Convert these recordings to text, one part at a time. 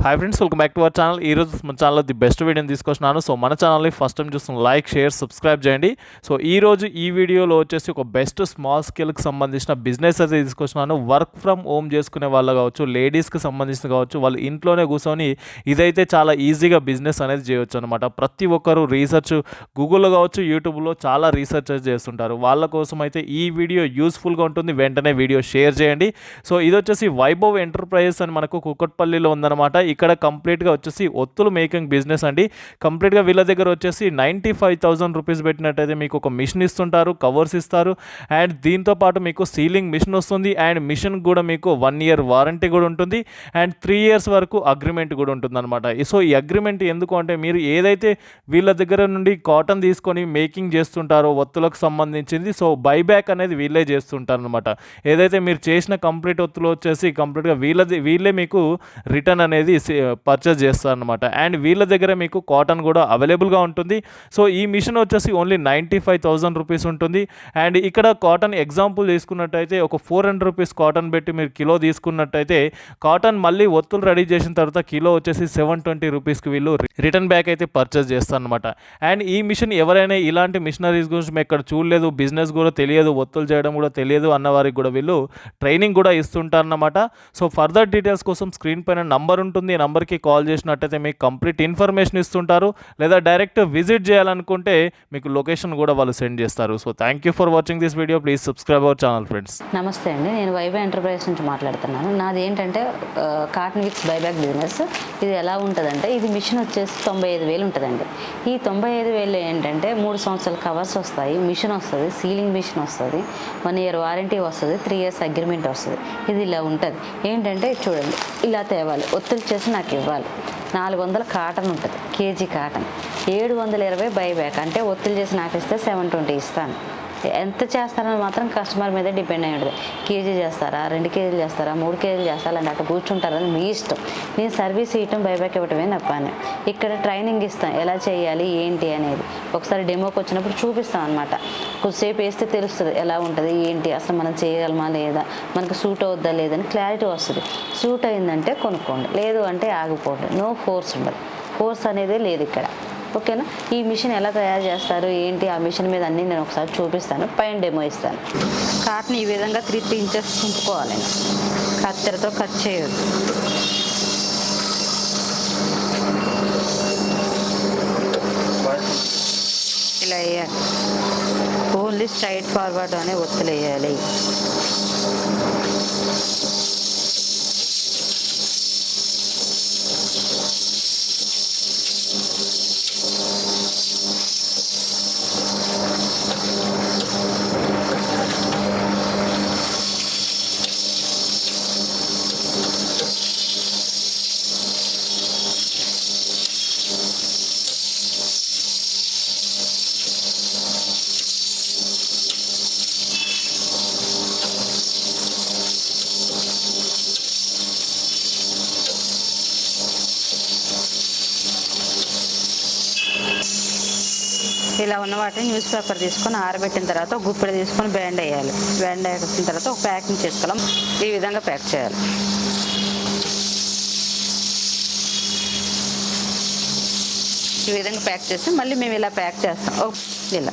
Hi friends welcome back to our channel ఈ రోజు మన ఛానల్లో ది బెస్ట్ వీడియోని తీసుకొచ్చినాను సో మన ఛానల్ని ఫస్ట్ టైం చూస్తున్న లైక్ షేర్ సబ్స్క్రైబ్ చేయండి. సో ఈ రోజు ఈ వీడియోలో వచ్చేసి ఒక బెస్ట్ స్మాల్ స్కేల్కి సంబంధించిన బిజినెస్ అయితే తీసుకొచ్చినాను వర్క్ ఫ్రమ్ హోమ్ చేసుకునే వాళ్ళు కావచ్చు లేడీస్కి సంబంధించిన కావచ్చు వాళ్ళు ఇంట్లోనే కూర్చొని ఇదైతే చాలా ఈజీగా బిజినెస్ అనేది చేయొచ్చు అనమాట ప్రతి ఒక్కరు రీసెర్చ్ గూగుల్లో కావచ్చు యూట్యూబ్లో చాలా రీసెర్చ్ చేస్తుంటారు. వాళ్ళ కోసం అయితే ఈ వీడియో యూస్ఫుల్గా ఉంటుంది. వెంటనే వీడియో షేర్ చేయండి. సో ఇది వచ్చేసి వైభవ్ ఎంటర్ప్రైజెస్ అని మనకు కుక్కట్పల్లిలో ఉందన్నమాట. ఇక్కడ కంప్లీట్గా వచ్చేసి ఒత్తులు మేకింగ్ బిజినెస్ అండి. కంప్లీట్గా వీళ్ళ దగ్గర వచ్చేసి నైంటీ ఫైవ్ థౌసండ్ రూపీస్ పెట్టినట్టయితే మీకు ఒక మిషన్ ఇస్తుంటారు కవర్స్ ఇస్తారు. అండ్ దీంతో పాటు మీకు సీలింగ్ మిషన్ వస్తుంది. అండ్ మిషన్ కూడా మీకు వన్ ఇయర్ వారంటీ కూడా ఉంటుంది. అండ్ త్రీ ఇయర్స్ వరకు అగ్రిమెంట్ కూడా ఉంటుందన్నమాట. సో ఈ అగ్రిమెంట్ ఎందుకు అంటే మీరు ఏదైతే వీళ్ళ దగ్గర నుండి కాటన్ తీసుకొని మేకింగ్ చేస్తుంటారో ఒత్తులకు సంబంధించింది సో బైబ్యాక్ అనేది వీళ్ళే చేస్తుంటారు అనమాట ఏదైతే మీరు చేసిన కంప్లీట్ ఒత్తులు వచ్చేసి కంప్లీట్గా వీళ్ళది వీళ్ళే మీకు రిటర్న్ అనేది పర్చేస్ చేస్తారు అనమాట అండ్ వీళ్ళ దగ్గర మీకు కాటన్ కూడా అవైలబుల్గా ఉంటుంది. సో ఈ మిషన్ వచ్చేసి only ninety five thousand rupees ఉంటుంది. అండ్ ఇక్కడ కాటన్ ఎగ్జాంపుల్ తీసుకున్నట్టయితే ఒక ఫోర్ హండ్రెడ్ రూపీస్ కాటన్ పెట్టి మీరు కిలో తీసుకున్నట్టయితే కాటన్ మళ్ళీ ఒత్తులు రెడీ చేసిన తర్వాత కిలో వచ్చేసి సెవెన్ ట్వంటీ రూపీస్కి వీళ్ళు రిటర్న్ బ్యాక్ అయితే పర్చేస్ చేస్తారనమాట అండ్ ఈ మిషన్ ఎవరైనా ఇలాంటి మిషనరీస్ గురించి మేము ఇక్కడ చూడలేదు బిజినెస్ కూడా తెలియదు ఒత్తులు చేయడం కూడా తెలియదు అన్న వారికి కూడా వీళ్ళు ట్రైనింగ్ కూడా ఇస్తుంటారన్నమాట. సో ఫర్దర్ డీటెయిల్స్ కోసం స్క్రీన్ పైన నంబర్ ఉంటుంది. ఈ నంబర్కి కాల్ చేసినట్టయితే మీకు కంప్లీట్ ఇన్ఫర్మేషన్ ఇస్తుంటారు. లేదా డైరెక్ట్ విజిట్ చేయాలనుకుంటే మీకు లొకేషన్ కూడా వాళ్ళు సెండ్ చేస్తారు. So thank you for watching this video. Please subscribe our channel friends. నమస్తే అండి. నేను వైబై ఎంటర్ప్రైజెస్ నుంచి మాట్లాడుతున్నాను. నాది ఏంటంటే కాటన్ విక్స్ బైబ్యాక్ బిజినెస్. ఇది ఎలా ఉంటుందంటే ఇది మిషన్ వచ్చేసి తొంభై ఐదు వేలు ఉంటుందండి. ఈ తొంభై ఐదు వేలు ఏంటంటే మూడు సంవత్సరాల కవర్స్ వస్తాయి. మిషన్ వస్తుంది. సీలింగ్ మిషన్ వస్తుంది. వన్ ఇయర్ వారంటీ వస్తుంది. త్రీ ఇయర్స్ అగ్రిమెంట్ వస్తుంది. ఇది ఇలా ఉంటుంది. ఏంటంటే చూడండి ఇలా తేవాలి. ఒత్తిడి వచ్చేసి నాకు ఇవ్వాలి. నాలుగు వందల కాటన్ ఉంటుంది కేజీ కాటన్. ఏడు వందల ఇరవై బైబ్యాక్. అంటే ఒత్తిడి చేసి నాకు ఇస్తే సెవెన్ ట్వంటీ ఇస్తాను. ఎంత చేస్తారని మాత్రం కస్టమర్ మీద డిపెండ్ అయి ఉంటుంది. కేజీ చేస్తారా రెండు కేజీలు చేస్తారా మూడు కేజీలు చేస్తారా అంటే అట్లా కూర్చుంటారని మీ ఇష్టం. నేను సర్వీస్ ఇవ్వటం బైబ్యాక్ ఇవ్వటమే నా పని. ఇక్కడ ట్రైనింగ్ ఇస్తాం ఎలా చేయాలి ఏంటి అనేది. ఒకసారి డెమోకి వచ్చినప్పుడు చూపిస్తాం అనమాట కొద్దిసేపు వేస్తే తెలుస్తుంది ఎలా ఉంటుంది ఏంటి అసలు మనం చేయగలమా లేదా మనకు సూట్ అవుద్దా లేదని క్లారిటీ వస్తుంది. సూట్ అయిందంటే కొనుక్కోండి లేదు అంటే ఆగిపోండి. నో ఫోర్స్ ఉండదు. ఫోర్స్ అనేది లేదు ఇక్కడ. ఓకేనా? ఈ మిషన్ ఎలా తయారు చేస్తారు? ఏంటి ఆ మిషన్ మీద అన్నీ నేను ఒకసారి చూపిస్తాను. పైన డెమో ఇస్తాను. కాటన్ ఈ విధంగా త్రీ త్రీ ఇంచెస్ తుంపుకోవాలి కత్తెరతో కట్ చేయొద్దు. ఇలా వేయాలి. ఓన్లీ స్ట్రైట్ ఫార్వర్డ్ అనే ఒత్తులు వేయాలి. ఇలా ఉన్న వాటిని న్యూస్ పేపర్ తీసుకొని ఆరబెట్టిన తర్వాత ఒక గుప్పెడు తీసుకొని బ్యాండ్ వేయాలి బ్యాండ్ వేసిన తర్వాత ఒక ప్యాకింగ్ చేసుకోవాలి. ఈ విధంగా ప్యాక్ చేయాలి. ఈ విధంగా ప్యాక్ చేసి మళ్ళీ మేము ఇలా ప్యాక్ చేస్తాం. ఓ, ఇలా.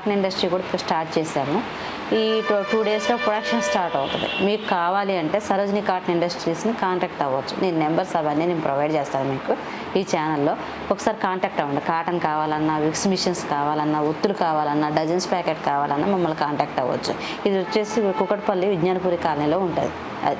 కాటన్ ఇండస్ట్రీ కూడా ఇప్పుడు స్టార్ట్ చేశాము. ఈ టూ టూ డేస్లో ప్రొడక్షన్ స్టార్ట్ అవుతుంది. మీకు కావాలి అంటే సరోజిని కాటన్ ఇండస్ట్రీస్ని కాంటాక్ట్ అవ్వచ్చు. నేను నెంబర్స్ అవన్నీ నేను ప్రొవైడ్ చేస్తాను మీకు ఈ ఛానల్లో ఒకసారి కాంటాక్ట్ అవ్వండి. కాటన్ కావాలన్నా విక్స్ మిషన్స్ కావాలన్నా ఒత్తులు కావాలన్నా డజన్స్ ప్యాకెట్ కావాలన్నా మమ్మల్ని కాంటాక్ట్ అవ్వచ్చు. ఇది వచ్చేసి కుకట్పల్లి విజ్ఞానపురి కాలనీలో ఉంటుంది. అది